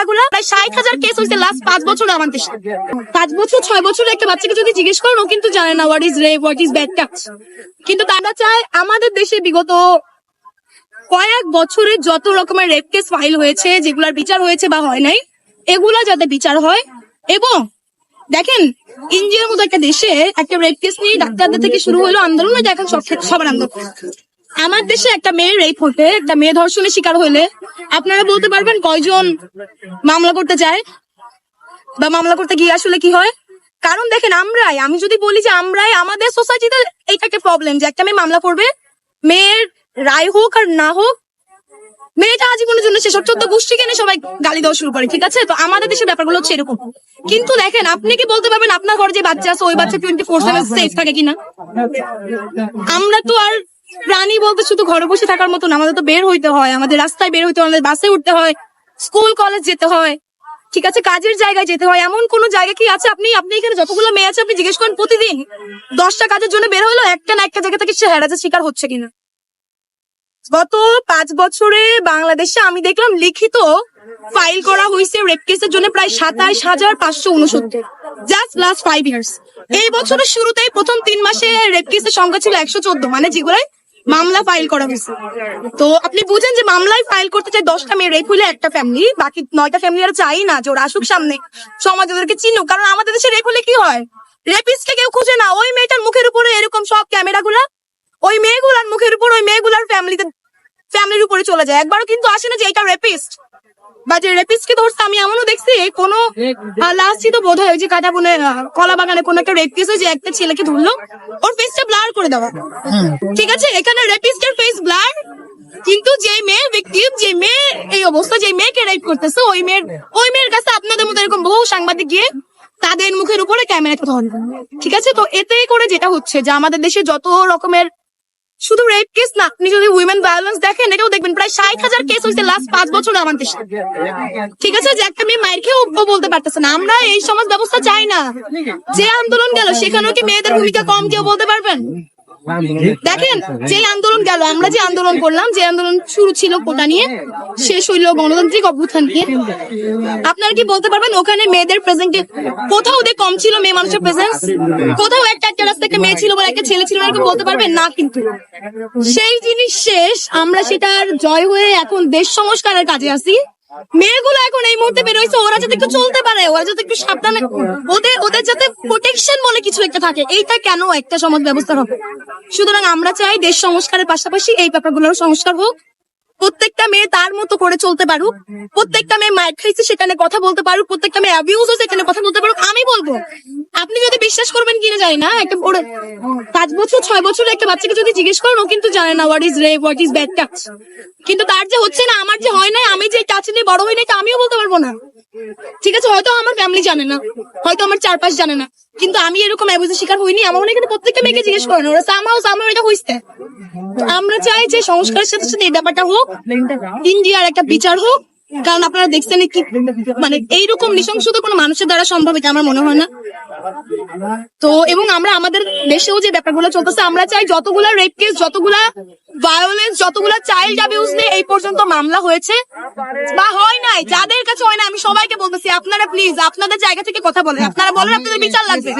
ক্যামেরাগুলো প্রায় ষাট হাজার কেস হয়েছে লাস্ট পাঁচ বছর আমার দেশে পাঁচ বছর, ছয় বছর একটা বাচ্চাকে যদি জিজ্ঞেস করেন, ও কিন্তু জানে না what is rape what is bad touch কিন্তু তারা চায় আমাদের দেশে বিগত কয়েক বছরে যত রকমের রেপ কেস ফাইল হয়েছে, যেগুলার বিচার হয়েছে বা হয় নাই, এগুলা যাতে বিচার হয় এবং দেখেন, ইন্ডিয়ার মতো একটা দেশে একটা রেপ কেস নিয়ে ডাক্তারদের থেকে শুরু হলো আন্দোলন সব সবার আন্দোলন। আমার দেশে একটা মেয়ে রেপ হতে, একটা মেয়ে ধর্ষণের শিকার হলে আপনারা বলতে পারবেন কয়জন মামলা করতে চায়? বা মামলা করতে গিয়ে আসলে কি হয়? কারণ দেখেন, আমরাই, আমি যদি বলি যে আমরাই, আমাদের সোসাইটিতে এইটা একটা প্রবলেম যে একটা মেয়ে মামলা করবে, মেয়ের রায় হোক আর না হোক, মেয়েটা আজীবনের জন্য সেসব চোদ্দ গোষ্ঠী কেনে সবাই গালি দেওয়া শুরু করে, ঠিক আছে? তো আমাদের দেশের ব্যাপারগুলো হচ্ছে এরকম। কিন্তু দেখেন, আপনি কি বলতে পারবেন আপনার ঘরে যে বাচ্চা আছে, ওই বাচ্চা টোয়েন্টি ফোর সেভেন সেফ থাকে কিনা? আমরা তো আর প্রাণী বলতে শুধু ঘরে বসে থাকার মতো না, আমাদের তো বের হইতে হয়, আমাদের রাস্তায় বের হইতে হয়, আমাদের বাসে উঠতে হয় স্কুল কলেজ যেতে হয়, ঠিক আছে, কাজের জায়গায় যেতে হয়, এমন কোন জায়গা কি আছে আপনি আপনি এখানে যতগুলো মেয়ে আছে, আপনি জিজ্ঞেস করেন প্রতিদিন, দশটা কাজের জন্য বের হলো একটা না একটা জায়গা থেকে সে হ্যারাসের শিকার হচ্ছে কিনা? গত পাঁচ বছরে বাংলাদেশে আমি দেখলাম লিখিত ফাইল করা হয়েছে রেপ কেসের জন্য প্রায় সাতাইশ হাজার পাঁচশো উনসত্তর জাস্ট লাস্ট ফাইভ ইয়ার্স এই বছরের শুরুতেই প্রথম তিন মাসে রেপ কেসের সংখ্যা ছিল একশো চোদ্দ মানে যেগুলাই মামলা ফাইল করা হয়েছে। তো আপনি বুঝেন যে মামলায় ফাইল করতে চাই দশটা মেয়ে রেপ হইলে একটা ফ্যামিলি বাকি নয়টা ফ্যামিলি আর চাই না যে ওরা আসুক সামনে, সমাজ ওদেরকে চিনুক। কারণ আমাদের দেশে রেপ হলে কি হয়? রেপিস্টকে কেউ খুঁজে না। ওই মেয়েটার মুখের উপরে এরকম সব ক্যামেরা গুলা, ওই মেয়েগুলার মুখের উপর ওই মেয়েগুলার ফ্যামিলিতে ফ্যামিলির উপরে চলে যায়। একবারও কিন্তু আসে না যে এটা রেপিস্ট বা যে রেপিস্ট কে ধরছে, আমি এমনও দেখছি কোনো লাস্টই তো বোধ হয় যে কাটা বনে কলা বাগানে কোনো একটা রেপ কেস যে একটা ছেলেকে ধরলো। ওর ফেসটা ব্লার করে দেওয়া। ঠিক আছে? এখানে রেপিস্টের ফেস ব্লার কিন্তু যে মেয়ে ভিকটিম যে মেয়ে এই অবস্থা, যে মেয়েকে রেপ করতেছে, ওই মেয়ের ওই মেয়ের কাছে আপনাদের মতো এরকম বহু সাংবাদিক গিয়ে তাদের মুখের উপরে ক্যামেরা ধরে ঠিক আছে? তো এতে করে যেটা হচ্ছে যে আমাদের দেশে যত রকমের শুধু রেপ কেস না, আপনি যদি উইমেন ভায়োলেন্স দেখেন, এটাও দেখবেন, প্রায় ষাট হাজার কেস হয়েছে লাস্ট পাঁচ বছর আমার দেশে। ঠিক আছে? যে একটা মেয়ে মায়ের খেয়ে বলতে পারতেছে না। আমরা এই সমাজ ব্যবস্থা চাই না। যে আন্দোলন গেল, সেখানেও কি মেয়েদের ভূমিকা কম কেউ বলতে পারবেন? দেখেন আন্দোলন গেল, আমরা যে আন্দোলন করলাম, যে আন্দোলন শুরু ছিল কোটা নিয়ে, শেষ গণতান্ত্রিক অভ্যুত্থান নিয়ে। আপনারা কি বলতে পারবেন, ওখানে মেয়েদের প্রেজেন্ট কোথাও ওদের কম ছিল মেয়ে মানুষের প্রেজেন্স কোথাও একটা একটা রাস্তা একটা মেয়ে ছিল বলে একটা ছেলে ছিল এরকম বলতে পারবেন? না কিন্তু। সেই জিনিস শেষ, আমরা সেটার জয় হয়ে এখন দেশ সংস্কারের কাজে আছি। মেয়েগুলো এই বের হয়েছে, ওরা যাতে একটু চলতে পারে, ওরা যাতে একটু সাবধানে ওদের ওদের যাতে প্রোটেকশন বলে কিছু একটা থাকে, এইটা কেন একটা সমাজ ব্যবস্থা হবে? সুতরাং আমরা চাই দেশ সংস্কারের পাশাপাশি এই ব্যাপারগুলোর সংস্কার হোক। প্রত্যেকটা মেয়ে তার মতো করে চলতে পারুক, প্রত্যেকটা মেয়ে মায়ের খাইছে সেখানে কথা বলতে পারুক, প্রত্যেকটা মেয়ে অ্যাবিউজ সেখানে কথা বলতে পারুক, আমি বলব। আপনি যদি বিশ্বাস করবেন কিনা জানি না, একটা ওর- পাঁচ বছর, ছয় বছর একটা বাচ্চাকে যদি জিজ্ঞেস করেন, ও কিন্তু জানে না what is ray what is bad touch কিন্তু তার যে হচ্ছে না, আমার যে হয় নাই, আমি যে টাচ নিয়ে বড় হই তা আমিও বলতে পারব না। ঠিক আছে, হয়তো আমার ফ্যামিলি জানে না, হয়তো আমার চারপাশ জানে না, কিন্তু আমি এরকম অ্যাবিউজের শিকার হইনি। আমার মনে কিন্তু প্রত্যেকটা মেয়েকে জিজ্ঞেস করেন, ওরা সামাও সামাও এটা হইছে। আমরা চাই যে সংস্কারের সাথে সাথে এই ব্যাপারটা হোক, ইন্ডিয়ার একটা বিচার হোক, কারণ আপনারা দেখছেন কি মানে এইরকম নৃশংসতা কোনো মানুষের দ্বারা সম্ভব, এটা আমার মনে হয় না। তো, এবং আমরা আমাদের দেশেও যে ব্যাপারগুলো চলতেছে, আমরা চাই যতগুলা রেপ কেস যতগুলা ভায়োলেন্স যতগুলো চাইল্ড অ্যাবিউজ নিয়ে এই পর্যন্ত মামলা হয়েছে, বা হয় নাই, যাদের কাছে হয় না আমি সবাইকে বলতেছি, আপনারা প্লিজ আপনাদের জায়গা থেকে কথা বলেন, আপনারা বলেন, আপনাদের বিচার লাগবে।